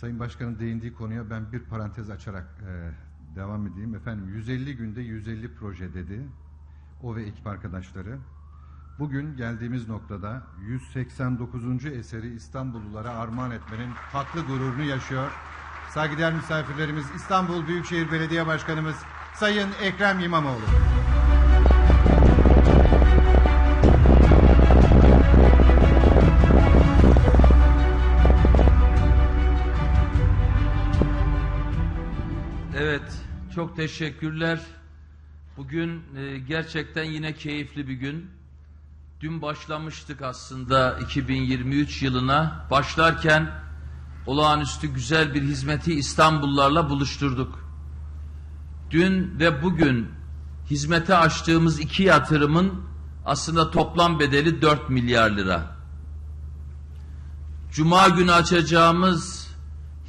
Sayın Başkan'ın değindiği konuya ben bir parantez açarak e, devam edeyim. Efendim 150 günde 150 proje dedi. O ve ekip arkadaşları. Bugün geldiğimiz noktada 189. eseri İstanbullulara armağan etmenin haklı gururunu yaşıyor. Saygıdeğer misafirlerimiz İstanbul Büyükşehir Belediye Başkanımız Sayın Ekrem İmamoğlu. Çok teşekkürler. Bugün e, gerçekten yine keyifli bir gün. Dün başlamıştık aslında 2023 yılına. Başlarken olağanüstü güzel bir hizmeti İstanbullularla buluşturduk. Dün ve bugün hizmete açtığımız iki yatırımın aslında toplam bedeli 4 milyar lira. Cuma günü açacağımız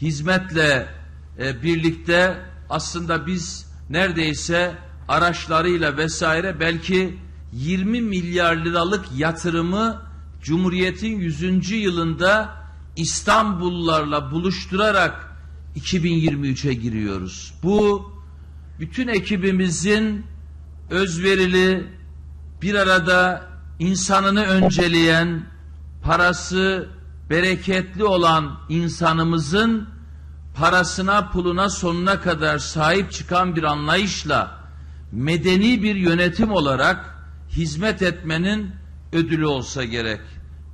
hizmetle e, birlikte aslında biz neredeyse araçlarıyla vesaire belki 20 milyar liralık yatırımı Cumhuriyet'in 100. yılında İstanbullularla buluşturarak 2023'e giriyoruz. Bu bütün ekibimizin özverili bir arada insanını önceleyen parası bereketli olan insanımızın parasına puluna sonuna kadar sahip çıkan bir anlayışla medeni bir yönetim olarak hizmet etmenin ödülü olsa gerek.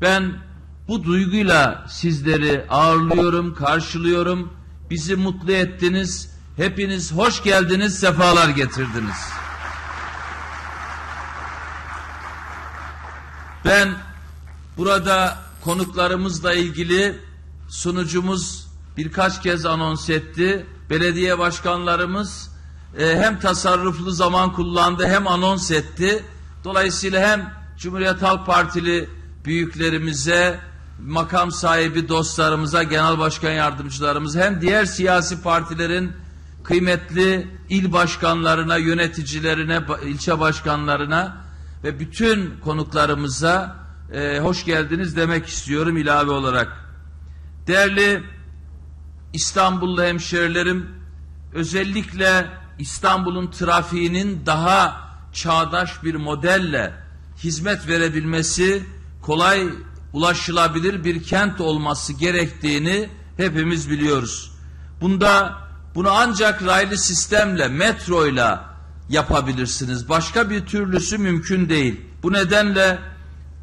Ben bu duyguyla sizleri ağırlıyorum, karşılıyorum. Bizi mutlu ettiniz. Hepiniz hoş geldiniz, sefalar getirdiniz. Ben burada konuklarımızla ilgili sunucumuz birkaç kez anons etti. Belediye başkanlarımız e, hem tasarruflu zaman kullandı hem anons etti. Dolayısıyla hem Cumhuriyet Halk Partili büyüklerimize, makam sahibi dostlarımıza, genel başkan yardımcılarımıza hem diğer siyasi partilerin kıymetli il başkanlarına, yöneticilerine, ilçe başkanlarına ve bütün konuklarımıza e, hoş geldiniz demek istiyorum ilave olarak. Değerli İstanbullu hemşerilerim, özellikle İstanbul'un trafiğinin daha çağdaş bir modelle hizmet verebilmesi, kolay ulaşılabilir bir kent olması gerektiğini hepimiz biliyoruz. Bunda bunu ancak raylı sistemle, metroyla yapabilirsiniz. Başka bir türlüsü mümkün değil. Bu nedenle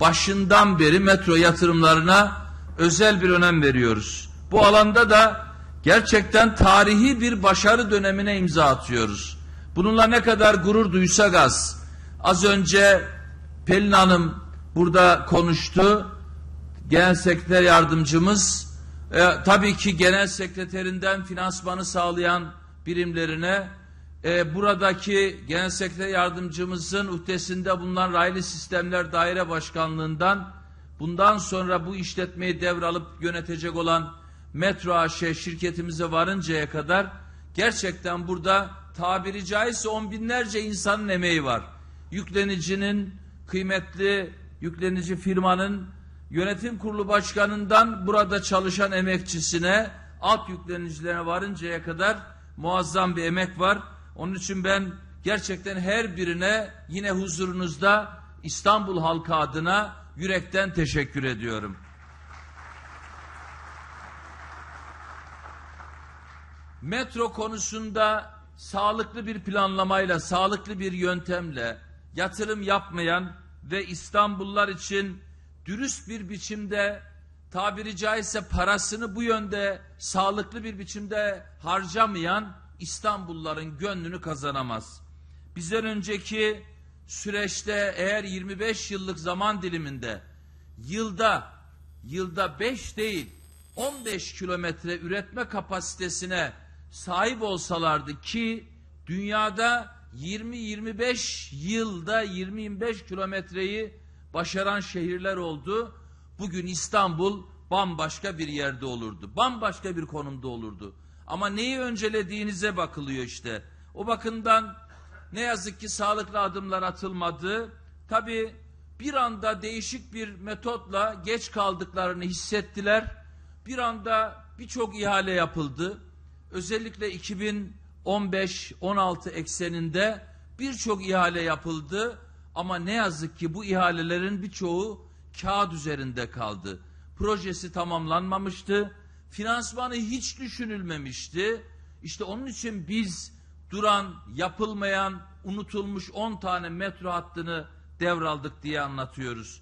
başından beri metro yatırımlarına özel bir önem veriyoruz. Bu alanda da gerçekten tarihi bir başarı dönemine imza atıyoruz. Bununla ne kadar gurur duysak az. Az önce Pelin Hanım burada konuştu. Genel Sekreter Yardımcımız e, tabii ki Genel Sekreterinden finansmanı sağlayan birimlerine e, buradaki Genel Sekreter Yardımcımızın ühtesinde bulunan Raylı Sistemler Daire Başkanlığından bundan sonra bu işletmeyi devralıp yönetecek olan Metro AŞ şirketimize varıncaya kadar gerçekten burada tabiri caizse on binlerce insanın emeği var. Yüklenicinin, kıymetli yüklenici firmanın yönetim kurulu başkanından burada çalışan emekçisine, alt yüklenicilerine varıncaya kadar muazzam bir emek var. Onun için ben gerçekten her birine yine huzurunuzda İstanbul halkı adına yürekten teşekkür ediyorum. Metro konusunda sağlıklı bir planlamayla, sağlıklı bir yöntemle yatırım yapmayan ve İstanbullular için dürüst bir biçimde tabiri caizse parasını bu yönde sağlıklı bir biçimde harcamayan İstanbulluların gönlünü kazanamaz. Bizden önceki süreçte eğer 25 yıllık zaman diliminde yılda yılda 5 değil 15 kilometre üretme kapasitesine sahip olsalardı ki dünyada 20-25 yılda 20-25 kilometreyi başaran şehirler oldu. Bugün İstanbul bambaşka bir yerde olurdu. Bambaşka bir konumda olurdu. Ama neyi öncelediğinize bakılıyor işte. O bakımdan ne yazık ki sağlıklı adımlar atılmadı. Tabi bir anda değişik bir metotla geç kaldıklarını hissettiler. Bir anda birçok ihale yapıldı. Özellikle 2015-16 ekseninde birçok ihale yapıldı ama ne yazık ki bu ihalelerin birçoğu kağıt üzerinde kaldı. Projesi tamamlanmamıştı. Finansmanı hiç düşünülmemişti. İşte onun için biz duran, yapılmayan, unutulmuş 10 tane metro hattını devraldık diye anlatıyoruz.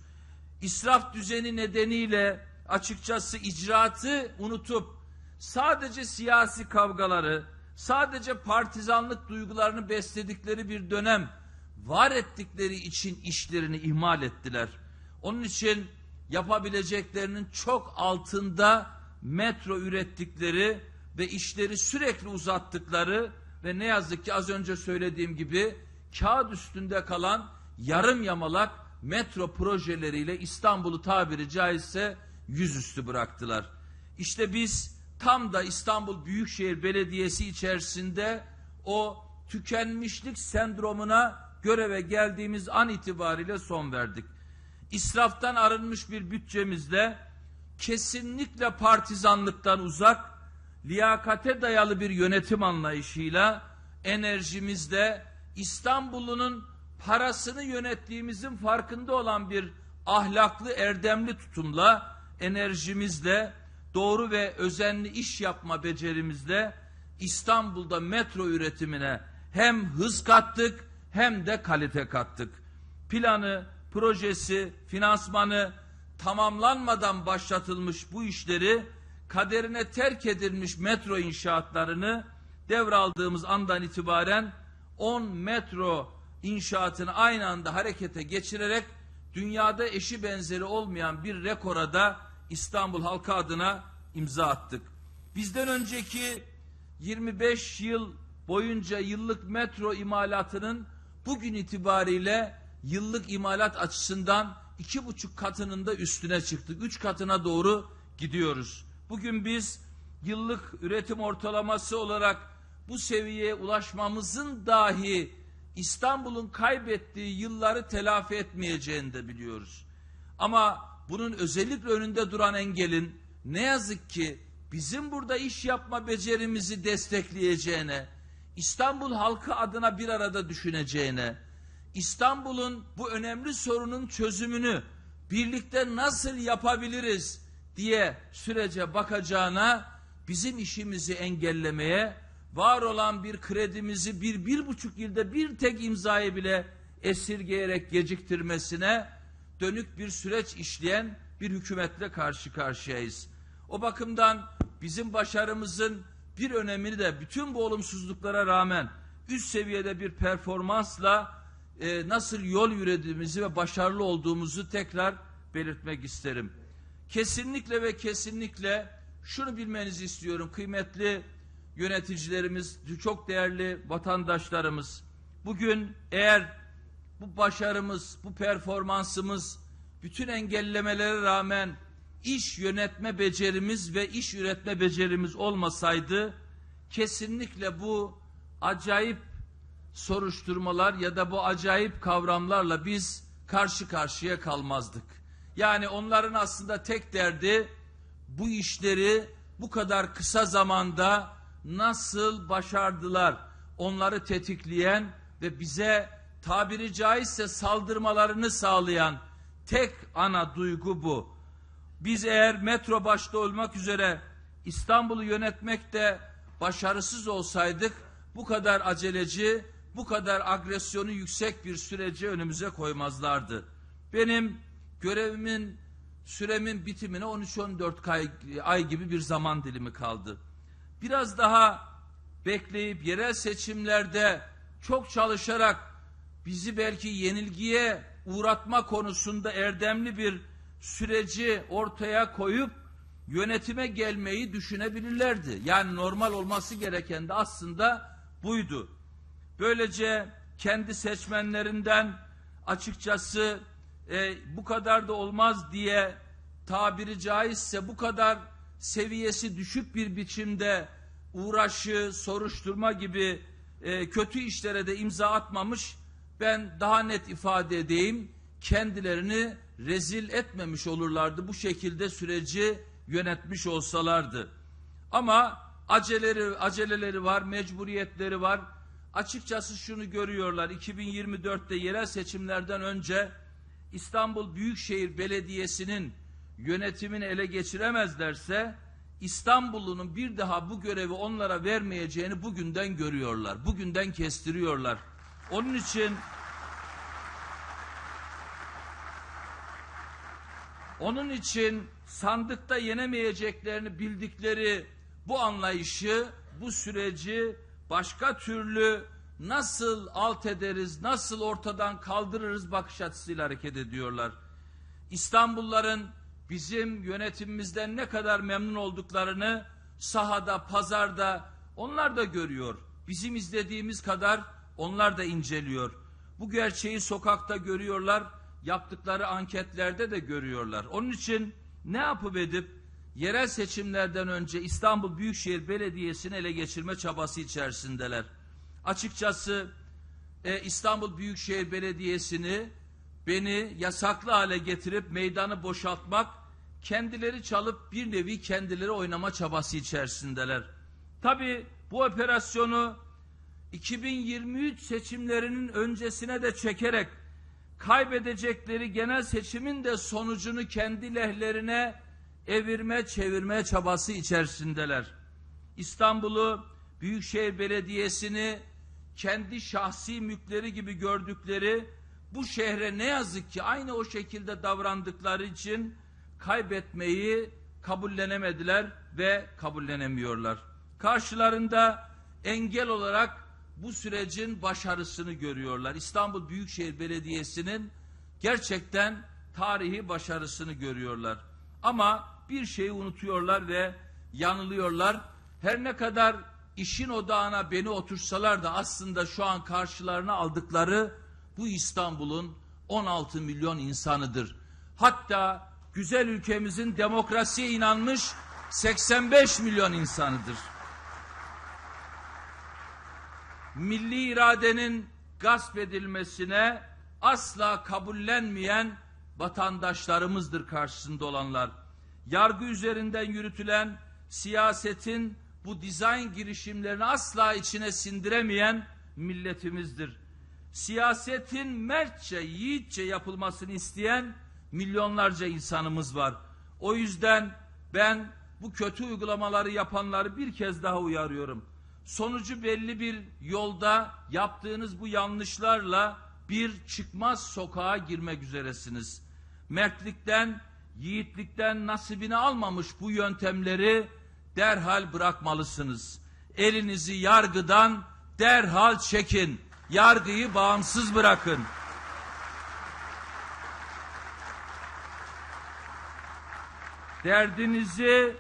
İsraf düzeni nedeniyle açıkçası icraatı unutup sadece siyasi kavgaları, sadece partizanlık duygularını besledikleri bir dönem var ettikleri için işlerini ihmal ettiler. Onun için yapabileceklerinin çok altında metro ürettikleri ve işleri sürekli uzattıkları ve ne yazık ki az önce söylediğim gibi kağıt üstünde kalan yarım yamalak metro projeleriyle İstanbul'u tabiri caizse yüzüstü bıraktılar. İşte biz tam da İstanbul Büyükşehir Belediyesi içerisinde o tükenmişlik sendromuna göreve geldiğimiz an itibariyle son verdik. İsraftan arınmış bir bütçemizle kesinlikle partizanlıktan uzak, liyakate dayalı bir yönetim anlayışıyla enerjimizde İstanbul'un parasını yönettiğimizin farkında olan bir ahlaklı, erdemli tutumla, enerjimizle, doğru ve özenli iş yapma becerimizle İstanbul'da metro üretimine hem hız kattık hem de kalite kattık. Planı, projesi, finansmanı tamamlanmadan başlatılmış bu işleri kaderine terk edilmiş metro inşaatlarını devraldığımız andan itibaren 10 metro inşaatını aynı anda harekete geçirerek dünyada eşi benzeri olmayan bir rekora da İstanbul halkı adına imza attık. Bizden önceki 25 yıl boyunca yıllık metro imalatının bugün itibariyle yıllık imalat açısından iki buçuk katının da üstüne çıktık. Üç katına doğru gidiyoruz. Bugün biz yıllık üretim ortalaması olarak bu seviyeye ulaşmamızın dahi İstanbul'un kaybettiği yılları telafi etmeyeceğini de biliyoruz. Ama bunun özellikle önünde duran engelin ne yazık ki bizim burada iş yapma becerimizi destekleyeceğine, İstanbul halkı adına bir arada düşüneceğine, İstanbul'un bu önemli sorunun çözümünü birlikte nasıl yapabiliriz diye sürece bakacağına bizim işimizi engellemeye, var olan bir kredimizi bir, bir buçuk yılda bir tek imzayı bile esirgeyerek geciktirmesine dönük bir süreç işleyen bir hükümetle karşı karşıyayız. O bakımdan bizim başarımızın bir önemini de bütün bu olumsuzluklara rağmen üst seviyede bir performansla e, nasıl yol yürüdüğümüzü ve başarılı olduğumuzu tekrar belirtmek isterim. Kesinlikle ve kesinlikle şunu bilmenizi istiyorum kıymetli yöneticilerimiz, çok değerli vatandaşlarımız. Bugün eğer bu başarımız, bu performansımız bütün engellemelere rağmen iş yönetme becerimiz ve iş üretme becerimiz olmasaydı kesinlikle bu acayip soruşturmalar ya da bu acayip kavramlarla biz karşı karşıya kalmazdık. Yani onların aslında tek derdi bu işleri bu kadar kısa zamanda nasıl başardılar? Onları tetikleyen ve bize tabiri caizse saldırmalarını sağlayan tek ana duygu bu. Biz eğer metro başta olmak üzere İstanbul'u yönetmekte başarısız olsaydık bu kadar aceleci, bu kadar agresyonu yüksek bir süreci önümüze koymazlardı. Benim görevimin, süremin bitimine 13-14 ay, gibi bir zaman dilimi kaldı. Biraz daha bekleyip yerel seçimlerde çok çalışarak bizi belki yenilgiye uğratma konusunda erdemli bir süreci ortaya koyup yönetime gelmeyi düşünebilirlerdi. Yani normal olması gereken de aslında buydu. Böylece kendi seçmenlerinden açıkçası e, bu kadar da olmaz diye tabiri caizse bu kadar seviyesi düşük bir biçimde uğraşı, soruşturma gibi e, kötü işlere de imza atmamış. Ben daha net ifade edeyim, kendilerini rezil etmemiş olurlardı bu şekilde süreci yönetmiş olsalardı. Ama aceleri, aceleleri var, mecburiyetleri var. Açıkçası şunu görüyorlar. 2024'te yerel seçimlerden önce İstanbul Büyükşehir Belediyesi'nin yönetimini ele geçiremezlerse İstanbullu'nun bir daha bu görevi onlara vermeyeceğini bugünden görüyorlar. Bugünden kestiriyorlar. Onun için Onun için sandıkta yenemeyeceklerini bildikleri bu anlayışı, bu süreci başka türlü nasıl alt ederiz, nasıl ortadan kaldırırız bakış açısıyla hareket ediyorlar. İstanbulluların bizim yönetimimizden ne kadar memnun olduklarını sahada, pazarda onlar da görüyor. Bizim izlediğimiz kadar onlar da inceliyor. Bu gerçeği sokakta görüyorlar, yaptıkları anketlerde de görüyorlar. Onun için ne yapıp edip yerel seçimlerden önce İstanbul Büyükşehir Belediyesi'ni ele geçirme çabası içerisindeler. Açıkçası e, İstanbul Büyükşehir Belediyesi'ni beni yasaklı hale getirip meydanı boşaltmak, kendileri çalıp bir nevi kendileri oynama çabası içerisindeler. Tabi bu operasyonu 2023 seçimlerinin öncesine de çekerek kaybedecekleri genel seçimin de sonucunu kendi lehlerine evirme çevirme çabası içerisindeler. İstanbul'u Büyükşehir Belediyesi'ni kendi şahsi mülkleri gibi gördükleri bu şehre ne yazık ki aynı o şekilde davrandıkları için kaybetmeyi kabullenemediler ve kabullenemiyorlar. Karşılarında engel olarak bu sürecin başarısını görüyorlar. İstanbul Büyükşehir Belediyesi'nin gerçekten tarihi başarısını görüyorlar. Ama bir şeyi unutuyorlar ve yanılıyorlar. Her ne kadar işin odağına beni otursalar da aslında şu an karşılarına aldıkları bu İstanbul'un 16 milyon insanıdır. Hatta güzel ülkemizin demokrasiye inanmış 85 milyon insanıdır. Milli iradenin gasp edilmesine asla kabullenmeyen vatandaşlarımızdır karşısında olanlar. Yargı üzerinden yürütülen siyasetin bu dizayn girişimlerini asla içine sindiremeyen milletimizdir. Siyasetin mertçe, yiğitçe yapılmasını isteyen milyonlarca insanımız var. O yüzden ben bu kötü uygulamaları yapanları bir kez daha uyarıyorum. Sonucu belli bir yolda yaptığınız bu yanlışlarla bir çıkmaz sokağa girmek üzeresiniz. Mertlikten, yiğitlikten nasibini almamış bu yöntemleri derhal bırakmalısınız. Elinizi yargıdan derhal çekin. Yargıyı bağımsız bırakın. Derdinizi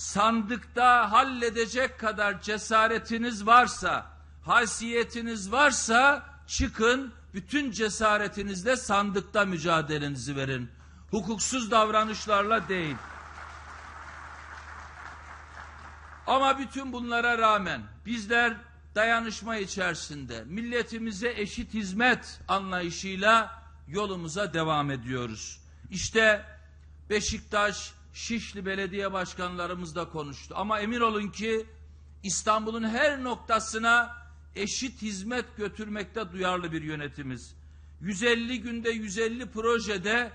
sandıkta halledecek kadar cesaretiniz varsa, haysiyetiniz varsa çıkın bütün cesaretinizle sandıkta mücadelenizi verin. Hukuksuz davranışlarla değil. Ama bütün bunlara rağmen bizler dayanışma içerisinde milletimize eşit hizmet anlayışıyla yolumuza devam ediyoruz. İşte Beşiktaş, Şişli belediye başkanlarımız da konuştu. Ama emin olun ki İstanbul'un her noktasına eşit hizmet götürmekte duyarlı bir yönetimiz. 150 günde 150 projede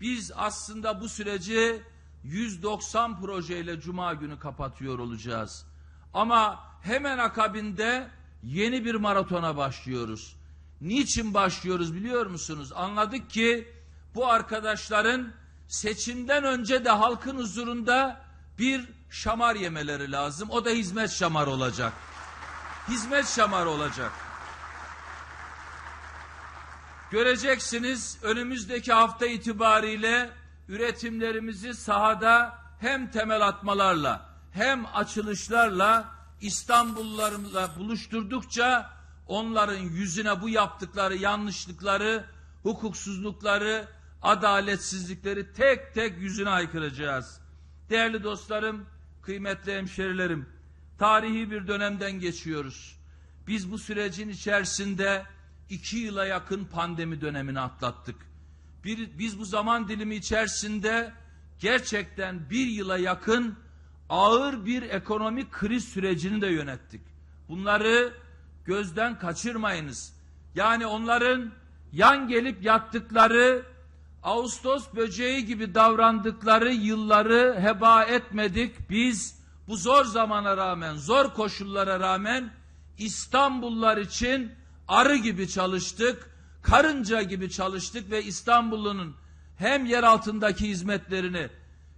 biz aslında bu süreci 190 projeyle cuma günü kapatıyor olacağız. Ama hemen akabinde yeni bir maratona başlıyoruz. Niçin başlıyoruz biliyor musunuz? Anladık ki bu arkadaşların seçimden önce de halkın huzurunda bir şamar yemeleri lazım. O da hizmet şamar olacak. Hizmet şamar olacak. Göreceksiniz önümüzdeki hafta itibariyle üretimlerimizi sahada hem temel atmalarla hem açılışlarla İstanbullularımızla buluşturdukça onların yüzüne bu yaptıkları yanlışlıkları, hukuksuzlukları, adaletsizlikleri tek tek yüzüne aykıracağız. Değerli dostlarım, kıymetli hemşerilerim, tarihi bir dönemden geçiyoruz. Biz bu sürecin içerisinde iki yıla yakın pandemi dönemini atlattık. Bir, biz bu zaman dilimi içerisinde gerçekten bir yıla yakın ağır bir ekonomik kriz sürecini de yönettik. Bunları gözden kaçırmayınız. Yani onların yan gelip yattıkları Ağustos böceği gibi davrandıkları yılları heba etmedik. Biz bu zor zamana rağmen, zor koşullara rağmen İstanbullular için arı gibi çalıştık, karınca gibi çalıştık ve İstanbul'un hem yer altındaki hizmetlerini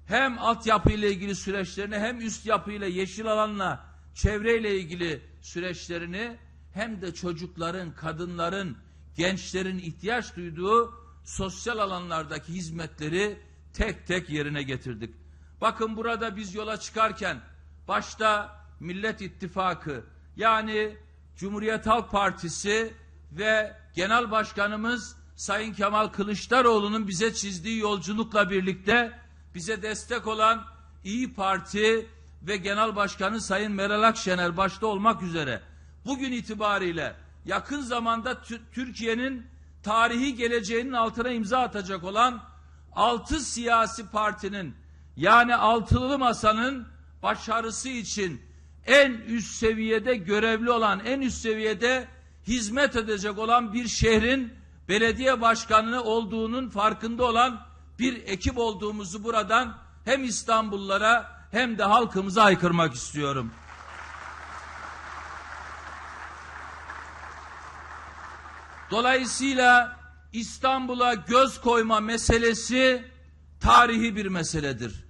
hem altyapı ile ilgili süreçlerini hem üst yapı ile yeşil alanla çevreyle ilgili süreçlerini hem de çocukların, kadınların, gençlerin ihtiyaç duyduğu sosyal alanlardaki hizmetleri tek tek yerine getirdik. Bakın burada biz yola çıkarken başta Millet İttifakı yani Cumhuriyet Halk Partisi ve Genel Başkanımız Sayın Kemal Kılıçdaroğlu'nun bize çizdiği yolculukla birlikte bize destek olan İyi Parti ve Genel Başkanı Sayın Meral Akşener başta olmak üzere bugün itibariyle yakın zamanda Tü- Türkiye'nin tarihi geleceğinin altına imza atacak olan altı siyasi partinin yani altılı masanın başarısı için en üst seviyede görevli olan, en üst seviyede hizmet edecek olan bir şehrin belediye başkanı olduğunun farkında olan bir ekip olduğumuzu buradan hem İstanbullulara hem de halkımıza aykırmak istiyorum. Dolayısıyla İstanbul'a göz koyma meselesi tarihi bir meseledir.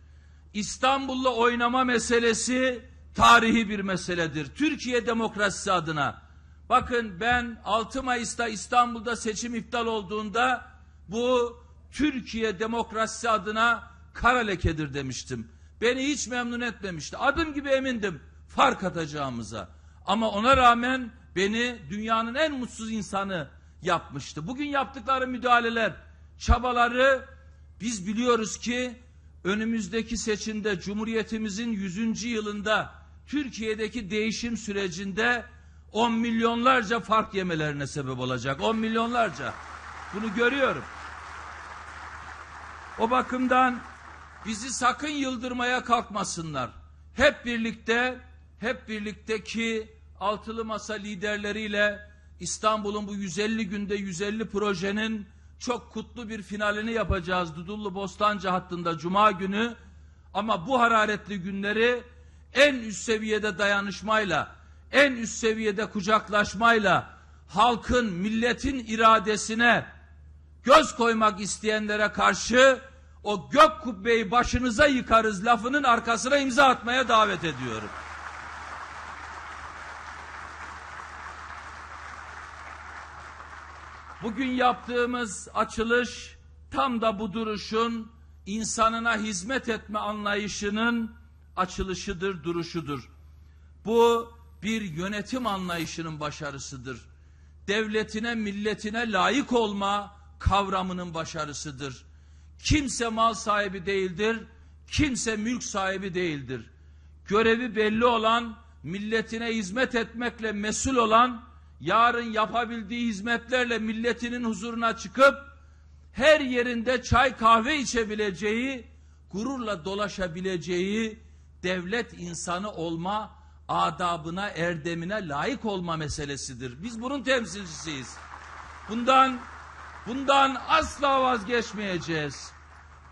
İstanbul'la oynama meselesi tarihi bir meseledir. Türkiye demokrasisi adına. Bakın ben 6 Mayıs'ta İstanbul'da seçim iptal olduğunda bu Türkiye demokrasisi adına kara lekedir demiştim. Beni hiç memnun etmemişti. Adım gibi emindim fark atacağımıza. Ama ona rağmen beni dünyanın en mutsuz insanı yapmıştı. Bugün yaptıkları müdahaleler, çabaları biz biliyoruz ki önümüzdeki seçimde Cumhuriyetimizin 100. yılında Türkiye'deki değişim sürecinde 10 milyonlarca fark yemelerine sebep olacak. 10 milyonlarca. Bunu görüyorum. O bakımdan bizi sakın yıldırmaya kalkmasınlar. Hep birlikte, hep birlikte ki altılı masa liderleriyle İstanbul'un bu 150 günde 150 projenin çok kutlu bir finalini yapacağız Dudullu Bostancı hattında Cuma günü. Ama bu hararetli günleri en üst seviyede dayanışmayla, en üst seviyede kucaklaşmayla, halkın, milletin iradesine göz koymak isteyenlere karşı o gök kubbeyi başınıza yıkarız lafının arkasına imza atmaya davet ediyorum. Bugün yaptığımız açılış tam da bu duruşun insanına hizmet etme anlayışının açılışıdır, duruşudur. Bu bir yönetim anlayışının başarısıdır. Devletine, milletine layık olma kavramının başarısıdır. Kimse mal sahibi değildir, kimse mülk sahibi değildir. Görevi belli olan, milletine hizmet etmekle mesul olan, yarın yapabildiği hizmetlerle milletinin huzuruna çıkıp her yerinde çay kahve içebileceği, gururla dolaşabileceği devlet insanı olma adabına, erdemine layık olma meselesidir. Biz bunun temsilcisiyiz. Bundan bundan asla vazgeçmeyeceğiz.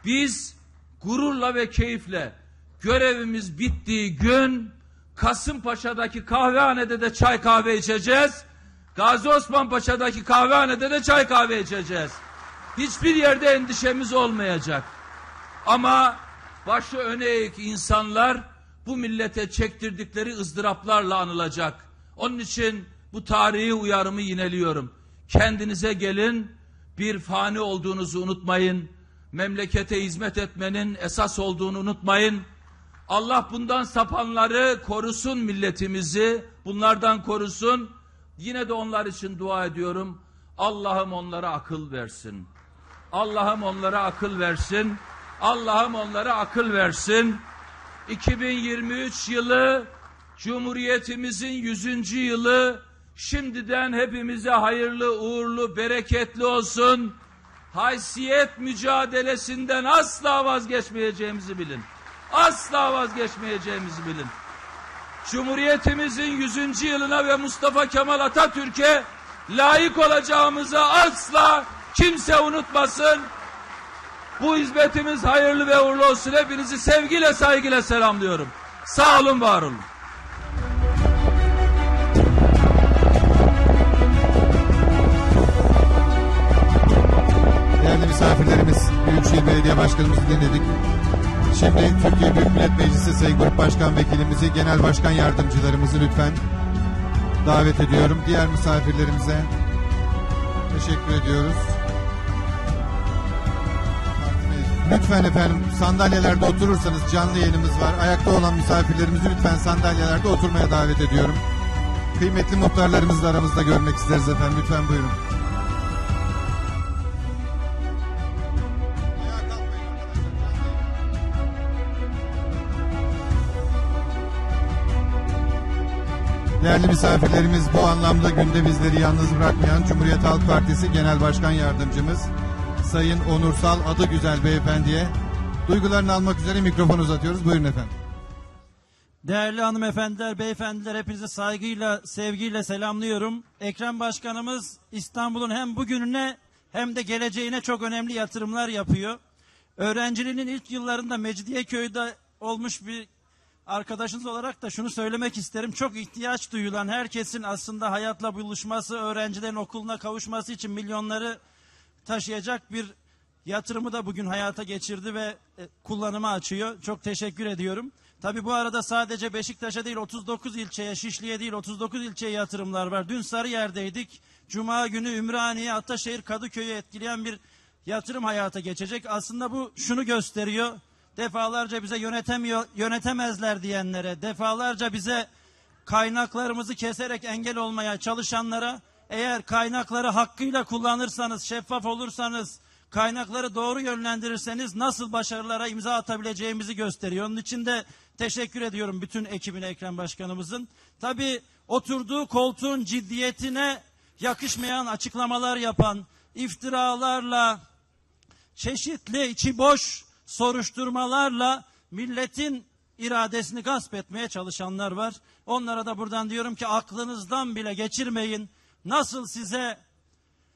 Biz gururla ve keyifle görevimiz bittiği gün Kasımpaşa'daki kahvehanede de çay kahve içeceğiz. Gazi Osman Paşa'daki kahvehanede de çay kahve içeceğiz. Hiçbir yerde endişemiz olmayacak. Ama başı öne eğik insanlar bu millete çektirdikleri ızdıraplarla anılacak. Onun için bu tarihi uyarımı yineliyorum. Kendinize gelin, bir fani olduğunuzu unutmayın. Memlekete hizmet etmenin esas olduğunu unutmayın. Allah bundan sapanları korusun milletimizi, bunlardan korusun. Yine de onlar için dua ediyorum. Allah'ım onlara akıl versin. Allah'ım onlara akıl versin. Allah'ım onlara akıl versin. 2023 yılı Cumhuriyetimizin 100. yılı şimdiden hepimize hayırlı, uğurlu, bereketli olsun. Haysiyet mücadelesinden asla vazgeçmeyeceğimizi bilin. asla vazgeçmeyeceğimizi bilin. Cumhuriyetimizin 100. yılına ve Mustafa Kemal Atatürk'e layık olacağımızı asla kimse unutmasın. Bu hizmetimiz hayırlı ve uğurlu olsun. Hepinizi sevgiyle saygıyla selamlıyorum. Sağ olun, var olun. Değerli misafirlerimiz, Büyükşehir Belediye Başkanımızı dinledik. Şimdi Türkiye Büyük Millet Meclisi Sayın Başkan Vekilimizi, Genel Başkan Yardımcılarımızı lütfen davet ediyorum. Diğer misafirlerimize teşekkür ediyoruz. Lütfen efendim sandalyelerde oturursanız canlı yayınımız var. Ayakta olan misafirlerimizi lütfen sandalyelerde oturmaya davet ediyorum. Kıymetli muhtarlarımızı da aramızda görmek isteriz efendim. Lütfen buyurun. Değerli misafirlerimiz bu anlamda günde bizleri yalnız bırakmayan Cumhuriyet Halk Partisi Genel Başkan Yardımcımız Sayın Onursal Adı Güzel Beyefendi'ye duygularını almak üzere mikrofonu uzatıyoruz. Buyurun efendim. Değerli hanımefendiler, beyefendiler hepinizi saygıyla, sevgiyle selamlıyorum. Ekrem Başkanımız İstanbul'un hem bugününe hem de geleceğine çok önemli yatırımlar yapıyor. Öğrenciliğinin ilk yıllarında Mecidiyeköy'de olmuş bir arkadaşınız olarak da şunu söylemek isterim. Çok ihtiyaç duyulan herkesin aslında hayatla buluşması, öğrencilerin okuluna kavuşması için milyonları taşıyacak bir yatırımı da bugün hayata geçirdi ve e, kullanıma açıyor. Çok teşekkür ediyorum. Tabi bu arada sadece Beşiktaş'a değil 39 ilçeye, Şişli'ye değil 39 ilçeye yatırımlar var. Dün Sarıyer'deydik. Cuma günü Ümraniye, Ataşehir, Kadıköy'ü etkileyen bir yatırım hayata geçecek. Aslında bu şunu gösteriyor. Defalarca bize yönetemiyor, yönetemezler diyenlere, defalarca bize kaynaklarımızı keserek engel olmaya çalışanlara eğer kaynakları hakkıyla kullanırsanız, şeffaf olursanız, kaynakları doğru yönlendirirseniz nasıl başarılara imza atabileceğimizi gösteriyor. Onun için de teşekkür ediyorum bütün ekibine Ekrem Başkanımızın. Tabii oturduğu koltuğun ciddiyetine yakışmayan açıklamalar yapan, iftiralarla, çeşitli içi boş soruşturmalarla milletin iradesini gasp etmeye çalışanlar var. Onlara da buradan diyorum ki aklınızdan bile geçirmeyin. Nasıl size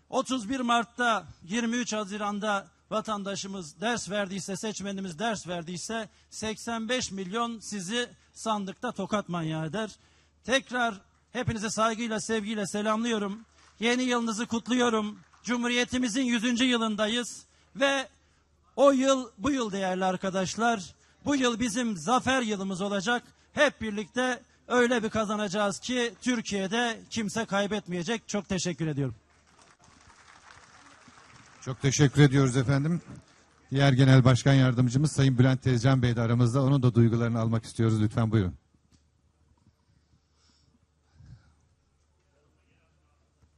31 Mart'ta 23 Haziran'da vatandaşımız ders verdiyse, seçmenimiz ders verdiyse 85 milyon sizi sandıkta tokat manyağı eder. Tekrar hepinize saygıyla, sevgiyle selamlıyorum. Yeni yılınızı kutluyorum. Cumhuriyetimizin 100. yılındayız ve o yıl bu yıl değerli arkadaşlar. Bu yıl bizim zafer yılımız olacak. Hep birlikte öyle bir kazanacağız ki Türkiye'de kimse kaybetmeyecek. Çok teşekkür ediyorum. Çok teşekkür ediyoruz efendim. Diğer Genel Başkan Yardımcımız Sayın Bülent Tezcan Bey de aramızda. Onun da duygularını almak istiyoruz. Lütfen buyurun.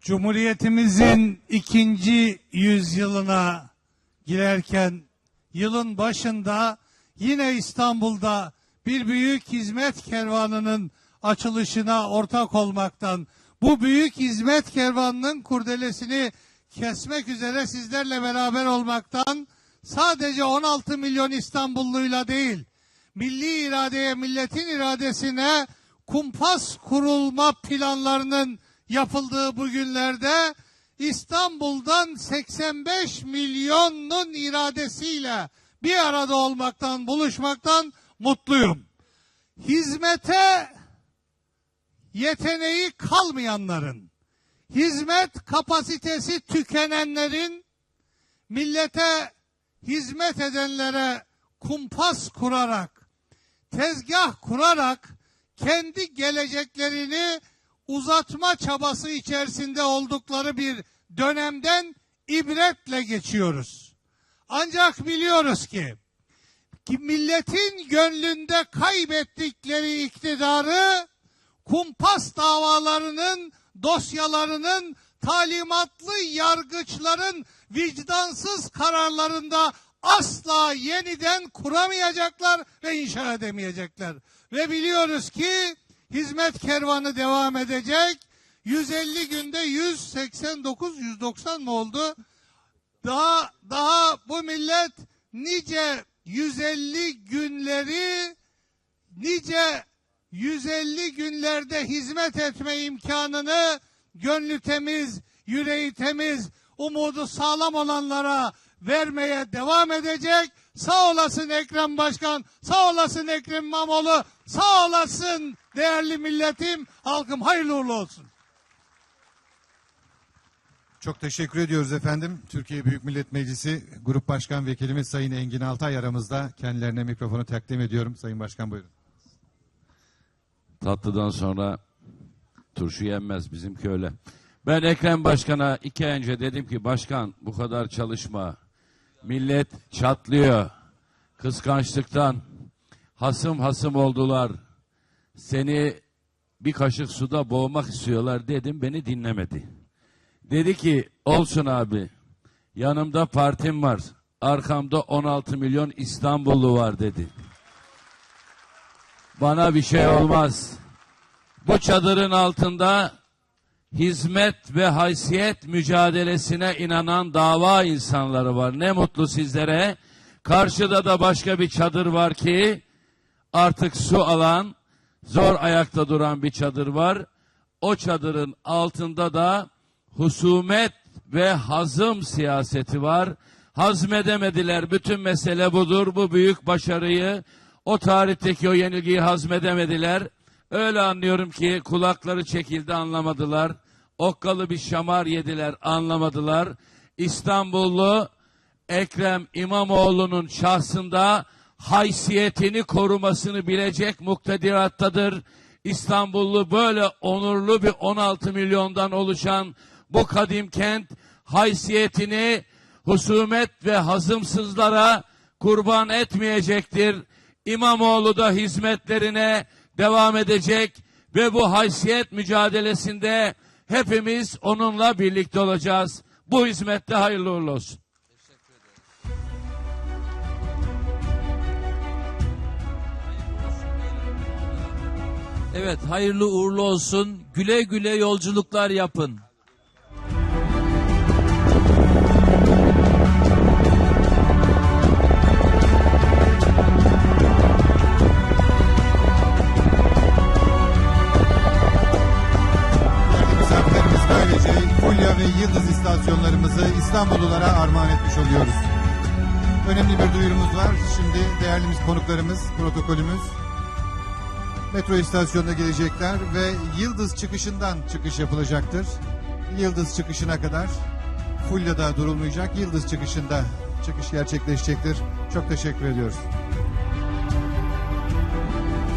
Cumhuriyetimizin ikinci yüzyılına girerken yılın başında yine İstanbul'da bir büyük hizmet kervanının açılışına ortak olmaktan, bu büyük hizmet kervanının kurdelesini kesmek üzere sizlerle beraber olmaktan sadece 16 milyon İstanbulluyla değil, milli iradeye, milletin iradesine kumpas kurulma planlarının yapıldığı bu günlerde İstanbul'dan 85 milyonun iradesiyle bir arada olmaktan, buluşmaktan mutluyum. Hizmete yeteneği kalmayanların, hizmet kapasitesi tükenenlerin, millete hizmet edenlere kumpas kurarak, tezgah kurarak kendi geleceklerini uzatma çabası içerisinde oldukları bir dönemden ibretle geçiyoruz. Ancak biliyoruz ki, milletin gönlünde kaybettikleri iktidarı kumpas davalarının dosyalarının talimatlı yargıçların vicdansız kararlarında asla yeniden kuramayacaklar ve inşa edemeyecekler. Ve biliyoruz ki hizmet kervanı devam edecek. 150 günde 189 190 mı oldu? Daha daha bu millet nice 150 günleri nice 150 günlerde hizmet etme imkanını gönlü temiz, yüreği temiz, umudu sağlam olanlara vermeye devam edecek. Sağ olasın Ekrem Başkan, sağ olasın Ekrem İmamoğlu, sağ olasın değerli milletim, halkım hayırlı uğurlu olsun. Çok teşekkür ediyoruz efendim. Türkiye Büyük Millet Meclisi Grup Başkan Vekilimiz Sayın Engin Altay aramızda. Kendilerine mikrofonu takdim ediyorum. Sayın Başkan buyurun. Tatlıdan sonra turşu yenmez bizimki öyle. Ben Ekrem Başkan'a iki ay önce dedim ki başkan bu kadar çalışma. Millet çatlıyor. Kıskançlıktan hasım hasım oldular. Seni bir kaşık suda boğmak istiyorlar dedim beni dinlemedi. Dedi ki olsun abi yanımda partim var. Arkamda 16 milyon İstanbullu var dedi. Bana bir şey olmaz. Bu çadırın altında hizmet ve haysiyet mücadelesine inanan dava insanları var. Ne mutlu sizlere. Karşıda da başka bir çadır var ki artık su alan, zor ayakta duran bir çadır var. O çadırın altında da husumet ve hazım siyaseti var. Hazmedemediler. Bütün mesele budur. Bu büyük başarıyı o tarihteki o yenilgiyi hazmedemediler. Öyle anlıyorum ki kulakları çekildi anlamadılar. Okkalı bir şamar yediler anlamadılar. İstanbullu Ekrem İmamoğlu'nun şahsında haysiyetini korumasını bilecek muktedirattadır. İstanbullu böyle onurlu bir 16 milyondan oluşan bu kadim kent haysiyetini husumet ve hazımsızlara kurban etmeyecektir. İmamoğlu da hizmetlerine devam edecek ve bu haysiyet mücadelesinde hepimiz onunla birlikte olacağız. Bu hizmette hayırlı uğurlu olsun. Evet hayırlı uğurlu olsun. Güle güle yolculuklar yapın. Misafirlerimiz böylece Fulya ve Yıldız istasyonlarımızı İstanbullulara armağan etmiş oluyoruz. Önemli bir duyurumuz var. Şimdi değerli konuklarımız, protokolümüz metro istasyonuna gelecekler ve Yıldız çıkışından çıkış yapılacaktır. Yıldız çıkışına kadar Fulya'da durulmayacak. Yıldız çıkışında çıkış gerçekleşecektir. Çok teşekkür ediyoruz.